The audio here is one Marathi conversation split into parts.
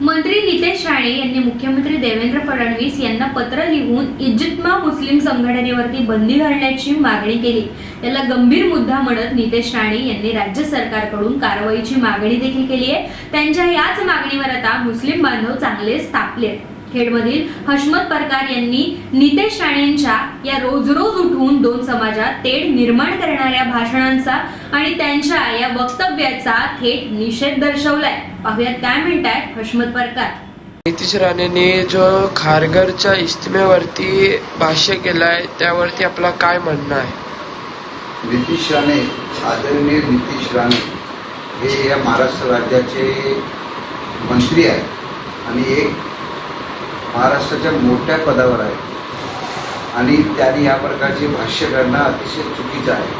मंत्री नितेश राणे यांनी मुख्यमंत्री देवेंद्र फडणवीस यांना पत्र लिहून इजिप्तमा मुस्लिम संघटनेवरती बंदी घालण्याची मागणी केली याला गंभीर मुद्दा म्हणत नितेश राणे यांनी राज्य सरकारकडून कारवाईची मागणी देखील केली आहे त्यांच्या याच मागणीवर आता मुस्लिम बांधव चांगलेच तापले आहेत. खेडमधील हशमत परकार यांनी नितेश राणेंच्या या रोज रोज उठून दोन समाजात तेढ निर्माण करणाऱ्या भाषणांचा आणि त्यांच्या या वक्तव्याचा थेट निषेध दर्शवलाय. पाहुयात काय म्हणतायत हशमत परकार. नितीश राणेंनी जो खारघरच्या इस्तिमेवरती भाष्य केलंय त्यावरती आपला काय म्हणणं आहे? नितीश राणे आदरणीय नितीश राणे हे या महाराष्ट्र राज्याचे मंत्री आहेत. आणि एक महाराष्ट्राच्या मोठ्या पदावर आहेत आणि त्यांनी या प्रकारचे भाष्य करणं अतिशय चुकीचं आहे.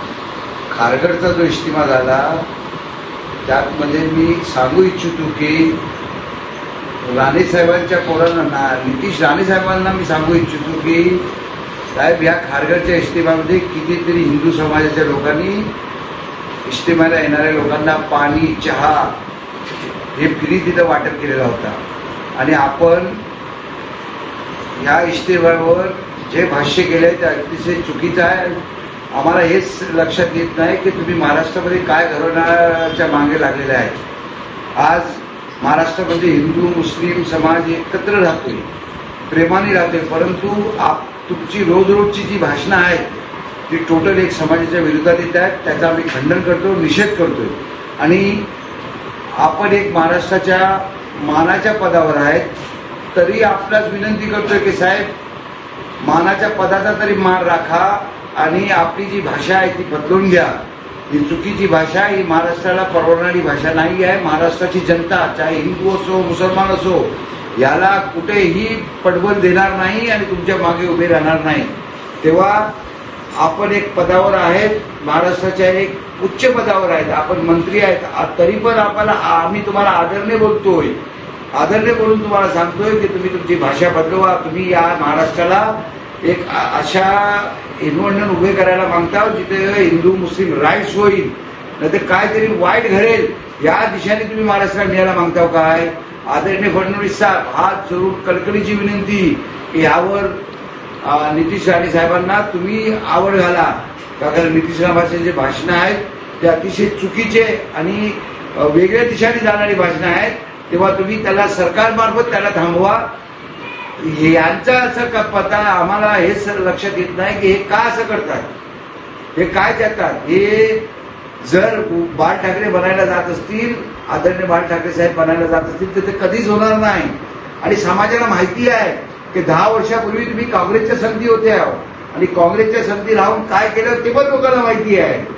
खारगडचा जो इस्तिमा झाला त्यात म्हणजे मी सांगू इच्छितो की राणेसाहेबांच्या पोरांना ना नितीश राणे साहेबांना मी सांगू इच्छितो की साहेब या खारगडच्या इश्तिमामध्ये कितीतरी हिंदू समाजाच्या लोकांनी इश्तिमाला येणाऱ्या लोकांना पाणी चहा हे फ्री तिथं वाटप केलेला होता. आणि आपण या इस्तिमावर जे भाष्य केलंय ते अतिशय चुकीचं आहे. आम्हाला हेच लक्षात येत नाही की तुम्ही महाराष्ट्रामध्ये काय घडवण्याच्या मागे लागलेले आहे. आज महाराष्ट्रामध्ये हिंदू मुस्लिम समाज एकत्र राहतोय प्रेमाने राहतोय परंतु आप तुमची रोज रोजची जी भाषणं आहेत ती टोटल एक समाजाच्या विरोधात येत आहेत. त्याचा आम्ही खंडन करतो निषेध करतोय. आणि आपण एक महाराष्ट्राच्या मानाच्या पदावर आहेत. तरी आपल्याच विनंती करतोय की साहेब मानाच्या पदाचा तरी मान राखा आणि आपली जी भाषा आहे ती बदलून घ्या. ही चुकीची भाषा ही महाराष्ट्राला परवडणारी भाषा नाही आहे. महाराष्ट्राची जनता चाहे हिंदू असो मुसलमान असो याला कुठेही पडवल देणार नाही आणि तुमच्या मागे उभे राहणार नाही. तेव्हा आपण एक पदावर आहेत महाराष्ट्राच्या एक उच्च पदावर आहेत. आपण मंत्री आहेत तरी पण आपल्याला आम्ही तुम्हाला आदरने बोलतोय. आदरणे करून तुम्हाला सांगतोय की तुम्ही तुमची भाषा बदलवा तुम्ही या महाराष्ट्राला एक अशा एन्व्हायरमेंट उभे करायला मागता जिथे हिंदू मुस्लिम राईट्स होईल. नाही तर काहीतरी वाईट घडेल या दिशेने तुम्ही महाराष्ट्राला न्यायला मागताव हो काय? आदरणीय फडणवीस साहेब हा जरूर कळकळीची विनंती की यावर नितीश राणे साहेबांना तुम्ही आवड घाला. का कारण नितीश राणे जे भाषणं आहेत ते अतिशय चुकीचे आणि वेगळ्या दिशेने जाणारी भाषणं आहेत. तेव्हा तुम्ही त्याला सरकारमार्फत त्याला थांबवा. यांचा असं क- पता आम्हाला हेच लक्षात येत नाही की हे का असं करतात. हे काय करतात हे जर बाळ ठाकरे बनायला जात असतील आदरणीय बाळ ठाकरे साहेब बनायला जात असतील तर ते कधीच होणार नाही. आणि समाजाला माहिती आहे की दहा वर्षापूर्वी तुम्ही काँग्रेसच्या संधी होते आहो आणि काँग्रेसच्या संधी राहून काय केलं ते पण लोकांना माहिती आहे.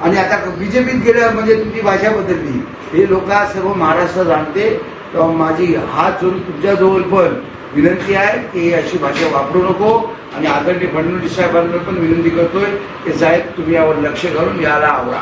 आणि आता बीजेपीत गेलं म्हणजे तुमची भाषा बदलली. हे लोक सर्व महाराष्ट्र जाणते. तेव्हा माझी हात जोडून तुमच्याजवळ पण विनंती आहे की अशी भाषा वापरू नको. आणि आदरणीय फडणवीस साहेबांना पण विनंती करतोय की साहेब तुम्ही यावर लक्ष घालून याला आवडा